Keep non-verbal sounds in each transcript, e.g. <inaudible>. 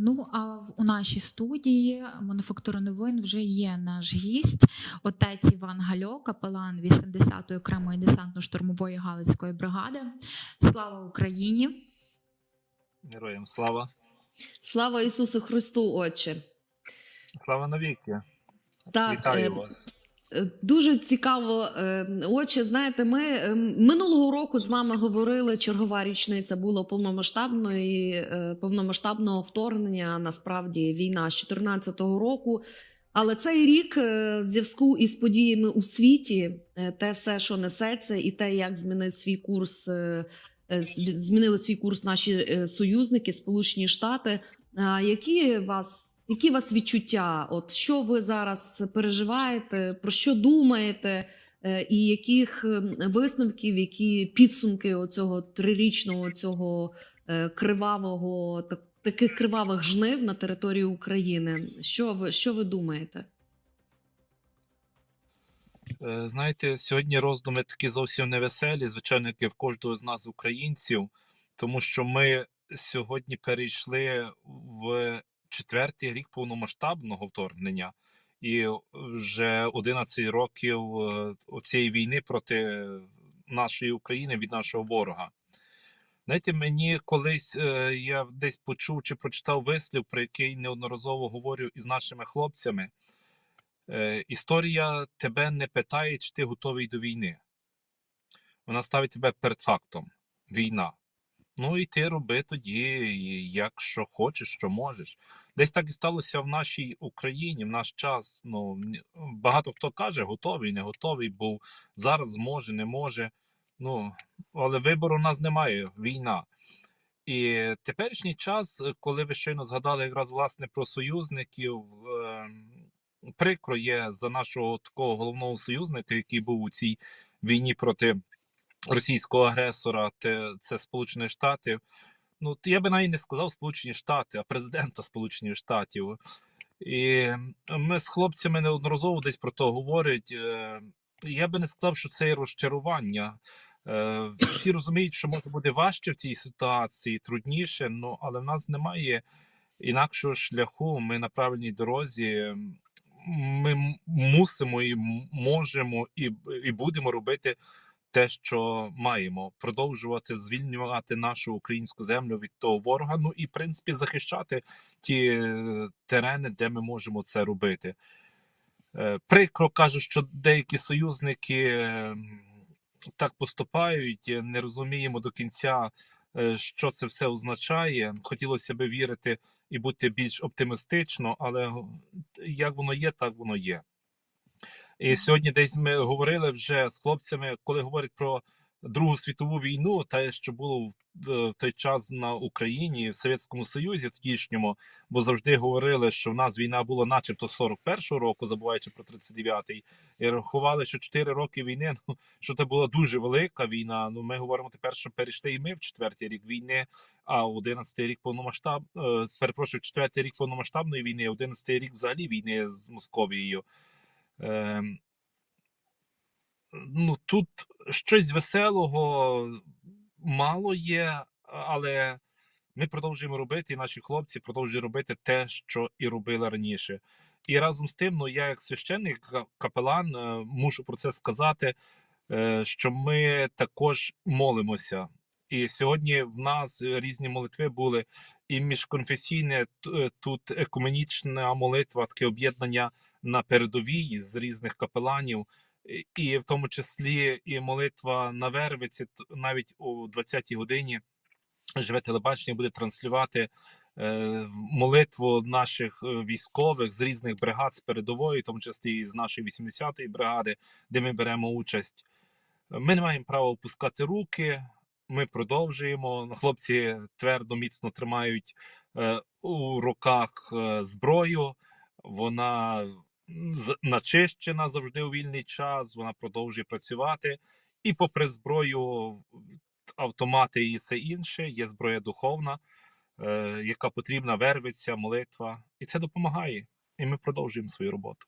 Ну а в у нашій студії мануфактури новин вже є наш гість, отець Іван Гальо, капелан 80-ї окремої десантно-штурмової галицької бригади. Слава Україні! Героям слава. Слава Ісусу Христу, Отче. Слава навіки. Так, Вітаю е, вас. Е, дуже цікаво. е, Отче, знаєте, ми е, минулого року з вами говорили. Чергова річниця було повномасштабної е, повномасштабного вторгнення. Насправді війна з 2014 року. Але цей рік в зв'язку із подіями у світі, те все, що несеться, і те, як змінив свій курс, змінили свій курс наші союзники, Сполучені Штати. Які вас, які вас відчуття? От що ви зараз переживаєте, про що думаєте, е, і яких ем, висновків, які підсумки оцього трирічного цього е, кривавого таких кривавих жнив на території України? Що ви що ви думаєте? Е, Знаєте, сьогодні роздуми такі зовсім невеселі, звичайно, як і в кожного з нас, українців, тому що ми сьогодні перейшли в четвертий рік повномасштабного вторгнення, і вже 11 років е, цієї війни проти нашої України від нашого ворога. Знаєте, мені колись е, я десь почув чи прочитав вислів, про який неодноразово говорю із нашими хлопцями. Е, історія тебе не питає, чи ти готовий до війни. Вона ставить тебе перед фактом: війна. Ну і ти роби тоді, як що хочеш, що можеш. Десь так і сталося в нашій Україні, в наш час. Ну багато хто каже, готовий, не готовий, бо зараз може, не може. Ну, але вибору у нас немає. Війна. І теперішній час, коли ви щойно згадали якраз власне про союзників, е, прикро є за нашого такого головного союзника, який був у цій війні проти російського агресора, те, це Сполучені Штати. Ну, я би навіть не сказав Сполучені Штати, а президента Сполучених Штатів. І ми з хлопцями неодноразово десь про то говорять. Е, Я би не сказав, що це розчарування. Е, Всі розуміють, що може бути важче в цій ситуації, трудніше, ну але в нас немає інакшого шляху. Ми на правильній дорозі. Ми мусимо і можемо, і, і будемо робити те, що маємо, продовжувати звільнювати нашу українську землю від того ворога. Ну і в принципі захищати ті е, терени, де ми можемо це робити. Е, Прикро кажу, що деякі союзники е, так поступають, не розуміємо до кінця, що це все означає. Хотілося б вірити і бути більш оптимістично, але як воно є, так воно є. І сьогодні десь ми говорили вже з хлопцями, коли говорять про Другу світову війну, те, що було в, е, в той час на Україні в Совєтському Союзі, тодішньому, бо завжди говорили, що в нас війна була, начебто, 41-го року, забуваючи про 39-й, і рахували, що 4 роки війни, <laughs> ну що це була дуже велика війна. Ну ми говоримо тепер, що перейшли і ми в четвертий рік війни, а 11-й рік повномасштаб, е, перепрошую, четвертий рік повномасштабної війни, 11-й рік взагалі війни з Московією. Ем, ну тут щось веселого мало є, але ми продовжуємо робити, і наші хлопці продовжують робити те, що і робили раніше. І разом з тим, ну я як священник, капелан, е, мушу про це сказати, е, що ми також молимося. І сьогодні в нас різні молитви були, і міжконфесійне е, тут екуменічна молитва, таке об'єднання на передовій з різних капеланів, і- в тому числі і молитва на Вервиці, навіть о 20-й годині живе телебачення буде транслювати е, молитву наших е, військових з різних бригад з передової, в тому числі з нашої 80-ї бригади, де ми беремо участь. Ми не маємо права опускати руки. Ми продовжуємо. Хлопці твердо міцно тримають е, у руках е, зброю. Вона начищена завжди у вільний час. Вона продовжує працювати. І попри зброю, автомати і все інше, є зброя духовна, е, яка потрібна, вервиться, молитва, і це допомагає. І ми продовжуємо свою роботу.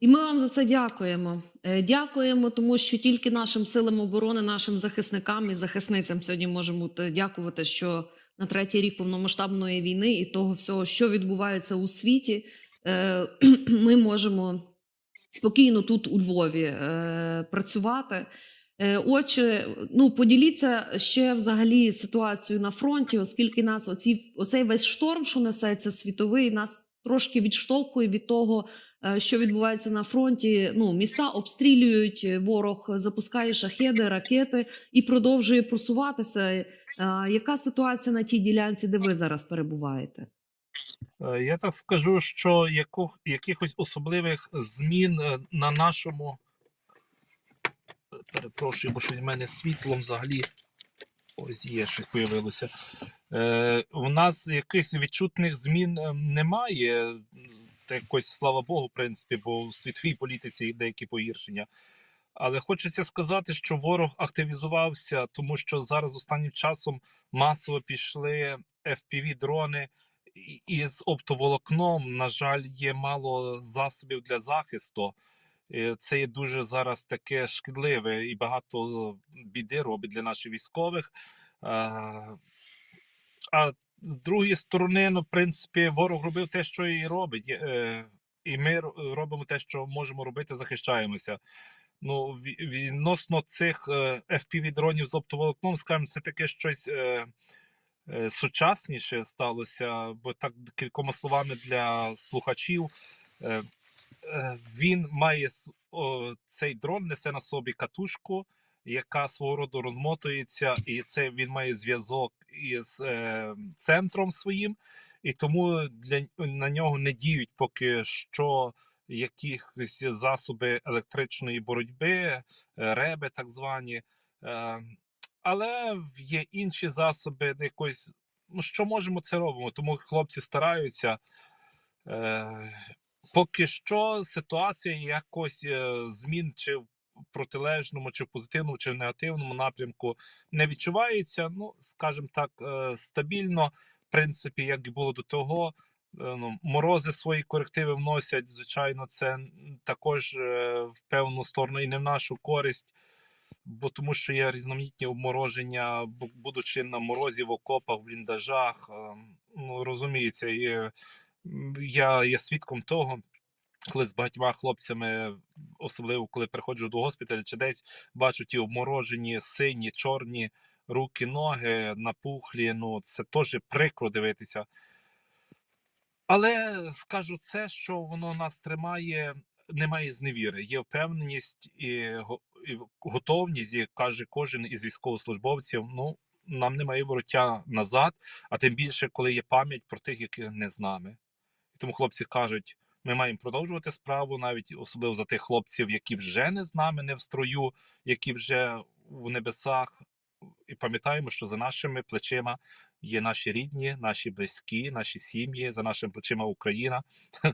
І ми вам за це дякуємо. Е, Дякуємо, тому що тільки нашим силам оборони, нашим захисникам і захисницям сьогодні можемо дякувати, що на третій рік повномасштабної війни і того всього, що відбувається у світі, е, <clears throat> ми можемо спокійно тут у Львові е, працювати. Отже, ну поділіться ще взагалі ситуацією на фронті, оскільки нас оці, оцей весь шторм, що несеться світовий, нас трошки відштовхує від того, е, що відбувається на фронті. Ну, міста обстрілюють, е, ворог запускає шахеди, ракети і продовжує просуватися. Е, Яка ситуація на тій ділянці, де ви зараз перебуваєте? Я так скажу, що якихось особливих змін на нашому. Перепрошую, бо що в мене світлом взагалі ось є, щось появилося. Е, у нас якихось відчутних змін е, немає. Та якось, слава Богу, в принципі, бо в світовій політиці деякі погіршення. Але хочеться сказати, що ворог активізувався, тому що зараз останнім часом масово пішли FPV-дрони із оптоволокном. На жаль, є мало засобів для захисту. Е, Це є дуже зараз таке шкідливе і багато біди робить для наших військових. А, з другої сторони, ну, в принципі, ворог робив те, що і робить. Е, І ми робимо те, що можемо робити, захищаємося. Ну, відносно цих е, FPV-дронів з оптоволокном, скажімо, це таке щось е, сучасніше сталося, бо так кількома словами для слухачів. Він має цей дрон несе на собі катушку, яка свого роду розмотується, і це він має зв'язок із е, центром своїм, і тому для на нього не діють поки що якісь засоби електричної боротьби, е, реби, так звані. Е, але є інші засоби якось. Ну, що можемо, це робимо. Тому хлопці стараються. Е, поки що ситуація якось е, змін чи протилежному, чи в позитивному, чи в негативному напрямку не відчувається. Ну, скажімо так, е, стабільно, в принципі, як і було до того. Е, Ну, морози свої корективи вносять. Звичайно, це також е, в певну сторону і не в нашу користь, бо тому що є різноманітні обмороження, будучи на морозі в окопах, в бліндажах. е, Ну, розуміється, я є свідком того, коли з багатьма хлопцями, особливо коли приходжу до госпіталю чи десь, бачу ті обморожені, сині, чорні руки, ноги, напухлі. Ну, це теж прикро дивитися. Але скажу це, що воно нас тримає, немає зневіри. Є впевненість і, готовність, як каже кожен із військовослужбовців. Ну, нам немає вороття назад, а тим більше, коли є пам'ять про тих, які не з нами. І тому хлопці кажуть, ми маємо продовжувати справу, навіть особливо за тих хлопців, які вже не з нами, не в строю, які вже в небесах. І пам'ятаємо, що за нашими плечима є наші рідні, наші близькі, наші сім'ї, за нашими плечима Україна. <laughs>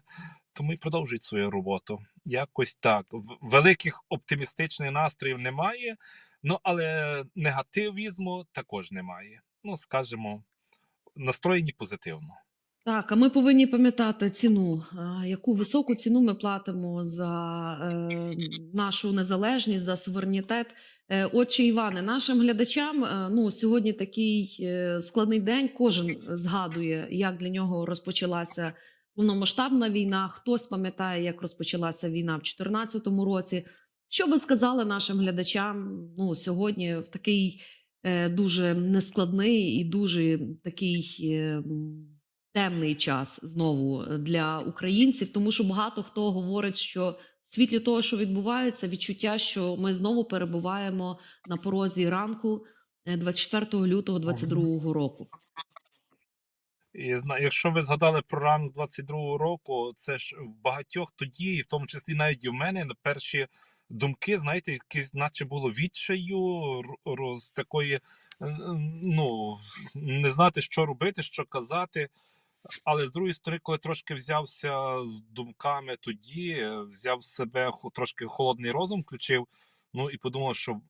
Тому і продовжують свою роботу. Якось так. Великих оптимістичних настроїв немає, ну але негативізму також немає. Ну, скажімо, настроєні позитивно. Так, а ми повинні пам'ятати ціну, яку високу ціну ми платимо за е, нашу незалежність, за суверенітет. Е, Отче Іване, нашим глядачам е, ну, сьогодні такий е, складний день. Кожен згадує, як для нього розпочалася повномасштабна війна. Хтось пам'ятає, як розпочалася війна в 2014 році. Що ви сказали нашим глядачам ну, сьогодні в такий дуже нескладний і дуже такий. Темний час знову для українців, тому що багато хто говорить, що в світлі того, що відбувається, відчуття, що ми знову перебуваємо на порозі ранку е, 24 лютого 2022 року. І якщо ви згадали про ранок 22-го року, це ж в багатьох тоді, і в тому числі навіть і в мене, перші думки, знаєте, якесь, наче було відчаю, роз такої, е, ну не знати, що робити, що казати. Але з другої сторони, коли трошки взявся з думками тоді, е, взяв себе трошки холодний розум, включив. Ну і подумав, що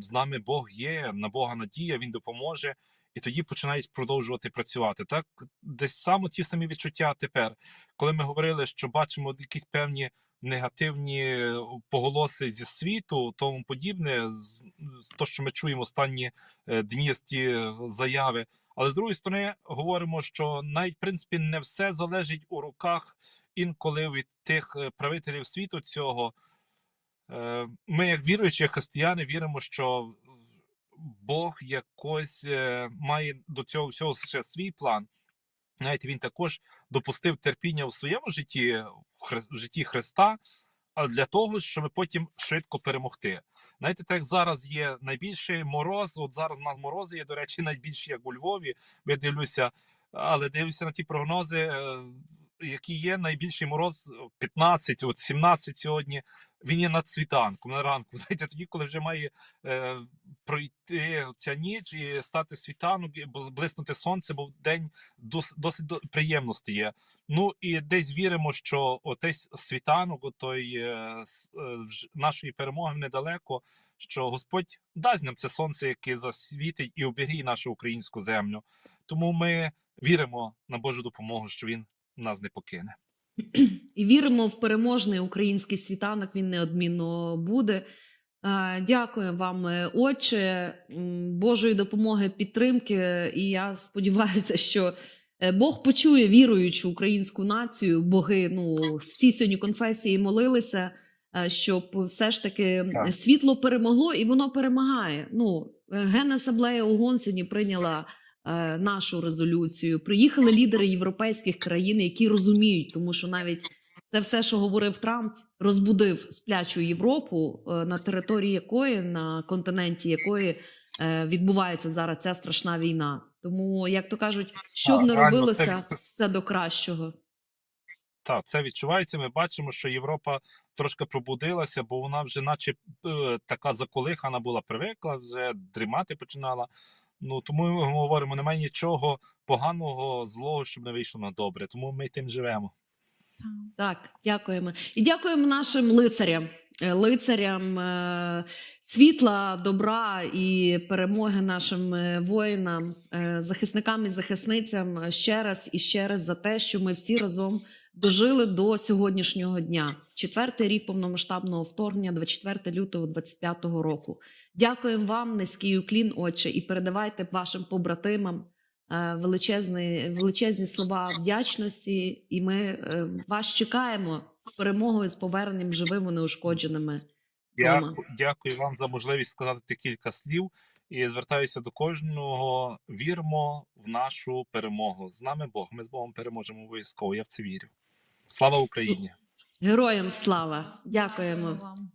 з нами Бог є, на Бога надія, він допоможе. І тоді починають продовжувати працювати. Так десь саме ті самі відчуття тепер, коли ми говорили, що бачимо якісь певні негативні е, поголоси зі світу, тому подібне, то, що ми чуємо останні е, дні з ті заяви. Але з другої сторони, говоримо, що навіть в принципі не все залежить у руках інколи від тих е, правителів світу цього. Е, Ми, як віруючі християни, віримо, що Бог якось е, має до цього всього ще свій план. Знаєте, він також допустив терпіння в своєму житті, в житті Христа, для того, щоб потім швидко перемогти. Знаєте, так зараз є найбільший мороз. От зараз у нас морози є, до речі, найбільші, як у Львові. Я дивлюся, але дивлюся на ті прогнози, е, які є. Найбільший мороз 15, от 17 сьогодні. Він є над світанком, на ранку. <laughs> Знаєте, тоді, коли вже має е, пройти ця ніч і стати світанок, блиснути сонце, бо день дос, досить до- приємно стає. Ну і десь віримо, що отесь світанок, отой е, е, нашої перемоги недалеко, що Господь дасть нам це сонце, яке засвітить і оберіє нашу українську землю. Тому ми віримо на Божу допомогу, що Він нас не покине. І віримо в переможний український світанок. Він неодмінно буде. Дякую вам, е, отче, Божої допомоги, підтримки. І я сподіваюся, що Бог почує віруючу українську націю. Боги, ну всі сьогодні конфесії молилися, е, щоб все ж таки Так. світло перемогло, і воно перемагає. Ну, е, Генасаблея ОГОН сьогодні прийняла е, нашу резолюцію. Приїхали лідери європейських країн, які розуміють, тому що навіть це все, що говорив Трамп, розбудив сплячу Європу, е, на території якої, на континенті якої е, відбувається зараз ця страшна війна. Тому, як то кажуть, що б не робилося, це- все до кращого. Так, це відчувається. Ми бачимо, що Європа трошки пробудилася, бо вона вже, наче е, така заколихана була, привикла, вже дрімати починала. Ну тому ми говоримо, немає нічого поганого, злого, щоб не вийшло на добре. Тому ми тим живемо. Так. Дякуємо. І дякуємо нашим лицарям, лицарям е, світла, добра і перемоги нашим е, воїнам, е, захисникам і захисницям е, ще раз і ще раз за те, що ми всі разом дожили до сьогоднішнього дня. Четвертий рік повномасштабного вторгнення, 24 лютого 25 року. Дякуємо вам, низький уклін, отче, і передавайте вашим побратимам е, величезні, величезні слова вдячності, і ми е, вас чекаємо з перемогою, з поверненням живими неушкодженими. Дома. Дякую, дякую вам за можливість сказати кілька слів. І звертаюся до кожного. Вірмо в нашу перемогу. З нами Бог. Ми з Богом переможемо обов'язково. Я в це вірю. Слава Україні! Героям слава! Дякуємо. вам.